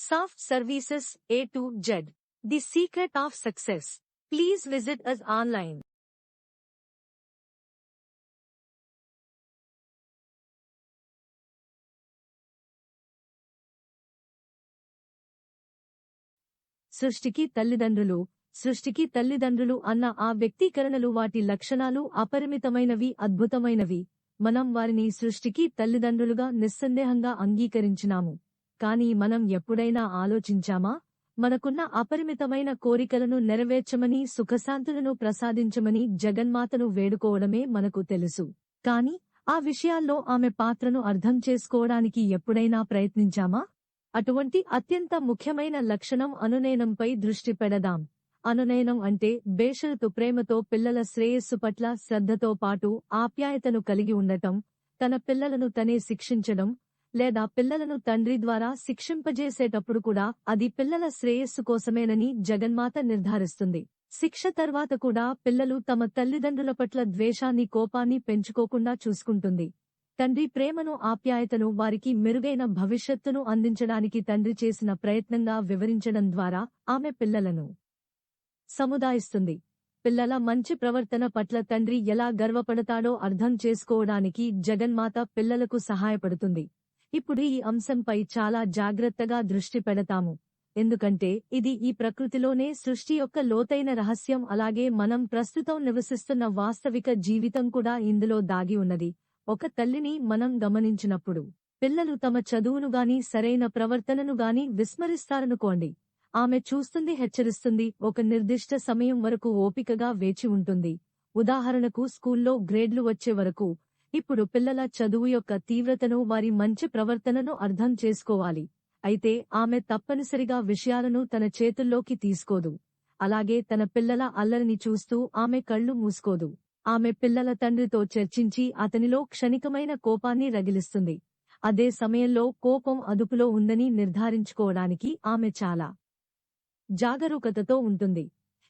Soft Services A to Z. The secret of success. Please visit us online. సృష్టికి తల్లిదండ్రులు సృష్టికి తల్లిదండ్రులు అన్న ఆ వ్యక్తీకరణలు వాటి లక్షణాలు అపరిమితమైనవి అద్భుతమైనవి మనం వారిని సృష్టికి తల్లిదండ్రులుగా నిస్సందేహంగా అంగీకరించినాము కాని మనం ఎప్పుడైనా ఆలోచించామా? మనకున్న అపరిమితమైన కోరికలను నెరవేర్చమని సుఖశాంతులను ప్రసాదించమని జగన్మాతను వేడుకోవడమే మనకు తెలుసు. కాని ఆ విషయాల్లో ఆమె పాత్రను అర్థం చేసుకోవడానికి ఎప్పుడైనా ప్రయత్నించామా? అటువంటి అత్యంత ముఖ్యమైన లక్షణం అనునయనంపై దృష్టి పెడదాం. అనునయనం అంటే బేషరతు ప్రేమతో పిల్లల శ్రేయస్సు పట్ల శ్రద్ధతో పాటు ఆప్యాయతను కలిగి ఉండటం తన పిల్లలను తనే శిక్షించడం లేదా పిల్లలను తండ్రి ద్వారా శిక్షింపజేసేటప్పుడు కూడా అది పిల్లల శ్రేయస్సు కోసమేనని జగన్మాత నిర్ధారిస్తుంది. శిక్ష తర్వాత కూడా పిల్లలు తమ తల్లిదండ్రుల పట్ల ద్వేషాన్ని కోపాన్ని పెంచుకోకుండా చూసుకుంటుంది. తండ్రి ప్రేమను ఆప్యాయతను వారికి మెరుగైన భవిష్యత్తును అందించడానికి తండ్రి చేసిన ప్రయత్నంగా వివరించడం ద్వారా ఆమె పిల్లలను సముదాయిస్తుంది. పిల్లల మంచి ప్రవర్తన పట్ల తండ్రి ఎలా గర్వపడతాడో అర్థం చేసుకోవడానికి జగన్మాత పిల్లలకు సహాయపడుతుంది. ఇప్పుడు ఈ అంశంపై చాలా జాగ్రత్తగా దృష్టి పెడతాము. ఎందుకంటే ఇది ఈ ప్రకృతిలోనే సృష్టి యొక్క లోతైన రహస్యం అలాగే మనం ప్రస్తుతం నివసిస్తున్న వాస్తవిక జీవితం కూడా ఇందులో దాగి ఉన్నది. ఒక తల్లిని మనం గమనించినప్పుడు పిల్లలు తమ చదువును గాని సరైన ప్రవర్తనను గాని విస్మరిస్తారనుకోండి. ఆమె చూస్తుంది హెచ్చరిస్తుంది ఒక నిర్దిష్ట సమయం వరకు ఓపికగా వేచి ఉంటుంది. ఉదాహరణకు స్కూల్లో గ్రేడ్లు వచ్చే వరకు ఇప్పుడు పిల్లల చదువు యొక్క తీవ్రతను వారి మంచి ప్రవర్తనను అర్థం చేసుకోవాలి. అయితే ఆమె తప్పనిసరిగా విషయాలను తన చేతుల్లోకి తీసుకోదు. అలాగే తన పిల్లల అల్లరిని చూస్తూ ఆమె కళ్ళు మూసుకోదు. ఆమె పిల్లల తండ్రితో చర్చించి అతనిలో క్షణికమైన కోపాన్ని రగిలిస్తుంది. అదే సమయంలో కోపం అదుపులో ఉందని నిర్ధారించుకోవడానికి ఆమె చాలా జాగరూకతతో ఉంటుంది.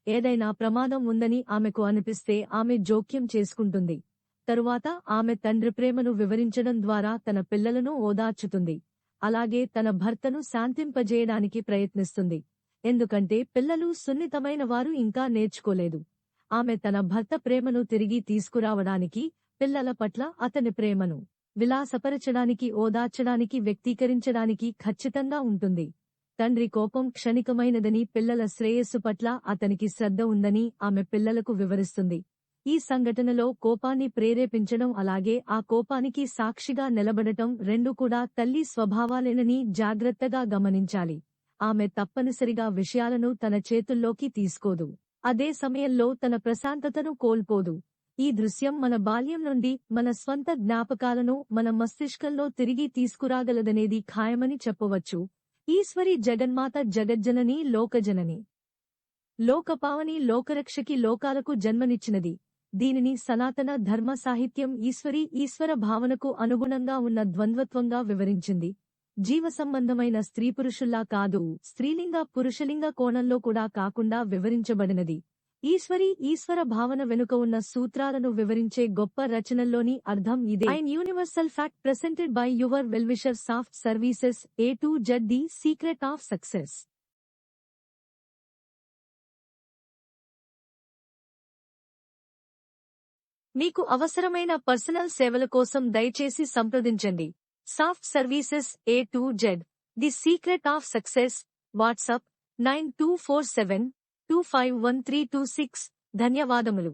ఏదైనా ప్రమాదం ఉందని ఆమెకు అనిపిస్తే ఆమె జోక్యం చేసుకుంటుంది. తరువాత ఆమె తండ్రి ప్రేమను వివరించడం ద్వారా తన పిల్లలను ఓదార్చుతుంది. అలాగే తన భర్తను శాంతింపజేయడానికి ప్రయత్నిస్తుంది. ఎందుకంటే పిల్లలు సున్నితమైన వారు ఇంకా నేర్చుకోలేదు. ఆమె తన భర్త ప్రేమను తిరిగి తీసుకురావడానికి పిల్లల పట్ల అతని ప్రేమను విలాసపరచడానికి ఓదార్చడానికి వ్యక్తీకరించడానికి ఖచ్చితంగా ఉంటుంది. తండ్రి కోపం క్షణికమైనదని పిల్లల శ్రేయస్సు పట్ల అతనికి శ్రద్ధ ఉందని ఆమె పిల్లలకు వివరిస్తుంది. ఈ సంఘటనలో కోపాన్ని ప్రేరేపించడం అలాగే ఆ కోపానికి సాక్షిగా నిలబడటం రెండు కూడా తల్లి స్వభావాలేనని జాగ్రత్తగా గమనించాలి. ఆమె తప్పనిసరిగా విషయాలను తన చేతుల్లోకి తీసుకోదు. అదే సమయంలో తన ప్రశాంతతను కోల్పోదు. ఈ దృశ్యం మన బాల్యం నుండి మన స్వంత జ్ఞాపకాలను మన మస్తిష్కంలో తిరిగి తీసుకురాగలదనేది ఖాయమని చెప్పవచ్చు. ఈశ్వరి జగన్మాత జగజ్జనని లోకజనని. లోకపావని లోకరక్షకి లోకాలకు జన్మనిచ్చినది. దీనిని సనాతన ధర్మ సాహిత్యం ఈశ్వరి ఈశ్వర భావనకు అనుగుణంగా ఉన్న ద్వంద్వత్వంగా వివరించింది. జీవ సంబంధమైన స్త్రీ పురుషుల్లా కాదు స్త్రీలింగ పురుషలింగ కోణంలో కూడా కాకుండా వివరించబడినది. ఈశ్వరి ఈశ్వర భావన వెనుక ఉన్న సూత్రాలను వివరించే గొప్ప రచనల్లోని అర్థం ఇదే. An universal fact presented by your well wisher soft services A to Z the secret of success మీకు అవసరమైన పర్సనల్ సేవల కోసం దయచేసి సంప్రదించండి. Soft services A to Z the secret of success. WhatsApp nine two four seven two five one three two six. ధన్యవాదములు.